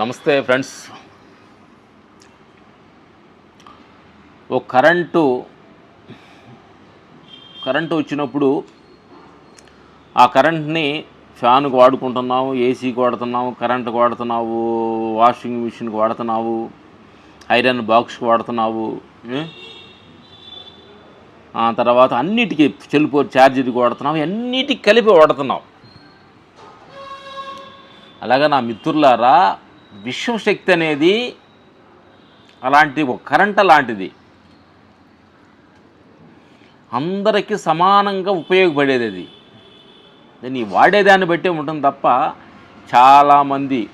నమస్తే ఫ్రెండ్స్. ఓ current current వచ్చినప్పుడు ఆ కరెంట్ని ఫ్యాన్కి వాడుకుంటున్నావు ఏసీకి వాడుతున్నావు కరెంటుకు వాడుతున్నావు వాషింగ్ మిషన్కి వాడుతున్నావు ఐరన్ బాక్స్కి వాడుతున్నావు ఆ తర్వాత అన్నిటికీ చెల్లిపో ఛార్జర్కి వాడుతున్నావు అన్నిటికి కలిపి వాడుతున్నావు. అలాగా నా మిత్రులారా విశ్వశక్తి అనేది అలాంటి ఒక కరెంట్ లాంటిది. అందరికీ సమానంగా ఉపయోగపడేది అది. దాన్ని వాడేదాన్ని బట్టే ఉంటుంది తప్ప చాలామంది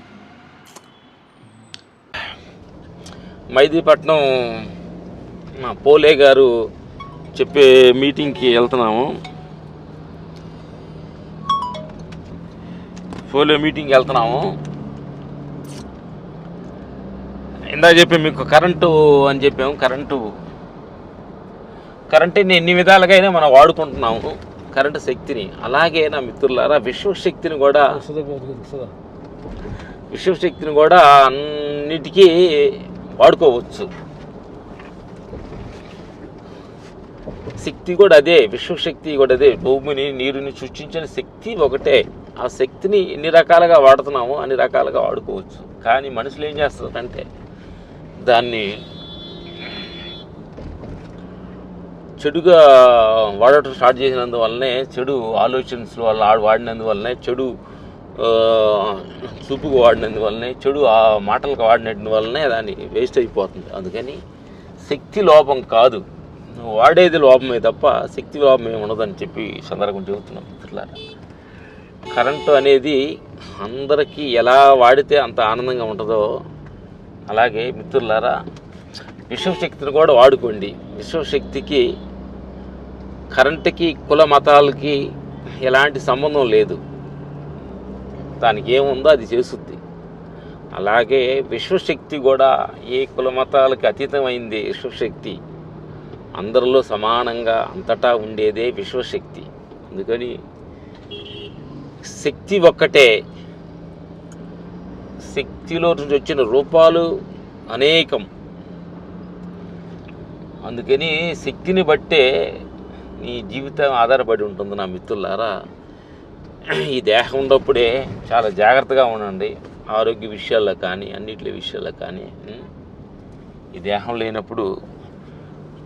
మైదీపట్నం మా పోలే గారు చెప్పే మీటింగ్కి వెళ్తున్నాము. పోలే మీటింగ్కి వెళ్తున్నాము. ఇందాక చెప్పి మీకు కరెంటు అని చెప్పాము కరెంటు. కరెంటుని ఎన్ని విధాలుగా అయినా మనం వాడుకుంటున్నాము. కరెంటు శక్తిని. అలాగే నా మిత్రులారా విశ్వశక్తిని కూడా విశ్వశక్తిని కూడా అన్నిటికీ వాడుకోవచ్చు. శక్తి కూడా అదే విశ్వశక్తి కూడా అదే. భూమిని నీరుని సృష్టించిన శక్తి ఒకటే. ఆ శక్తిని ఎన్ని రకాలుగా వాడుతున్నామో అన్ని రకాలుగా వాడుకోవచ్చు. కానీ మనుషులు ఏం చేస్తారంటే దాన్ని చెడుగా వాడటం స్టార్ట్ చేసినందువల్లనే చెడు ఆలోచనస్ వల్ల వాడినందువల్లనే చెడు చూపుకు వాడినందువల్లనే చెడు ఆ మాటలకు వాడినందువల్లనే దాన్ని వేస్ట్ అయిపోతుంది. అందుకని శక్తి లోపం కాదు. నువ్వు వాడేది లోపమే తప్ప శక్తి లోపం ఏమి ఉండదని చెప్పి సందర్భం చెబుతున్నాం మిత్రులారా. కరెంటు అనేది అందరికీ ఎలా వాడితే అంత ఆనందంగా ఉంటుందో అలాగే మిత్రులారా విశ్వశక్తిని కూడా వాడుకోండి. విశ్వశక్తికి కరెంటుకి కుల మతాలకి ఎలాంటి సంబంధం లేదు. దానికి ఏముందో అది చేస్తుంది. అలాగే విశ్వశక్తి కూడా ఏ కుల మతాలకి అతీతమైంది విశ్వశక్తి? అందరిలో సమానంగా అంతటా ఉండేదే విశ్వశక్తి. అందుకని శక్తి ఒక్కటే శక్తిలో నుంచి వచ్చిన రూపాలు అనేకం. అందుకని శక్తిని బట్టే నీ జీవితం ఆధారపడి ఉంటుంది నా మిత్రులారా. ఈ దేహం ఉన్నప్పుడే చాలా జాగ్రత్తగా ఉండండి. ఆరోగ్య విషయాల్లో కానీ అన్నిటి విషయాల్లో కానీ ఈ దేహం లేనప్పుడు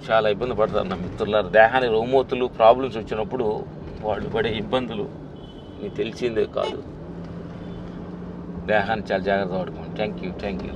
చాలా ఇబ్బంది పడతారు నా మిత్రులారా. దేహానికి రోమోతులు ప్రాబ్లమ్స్ వచ్చినప్పుడు వాళ్ళు పడే ఇబ్బందులు మీకు తెలిసిందే కాదు. देहान चल जाएगा रोड में थैंक यू थैंक यू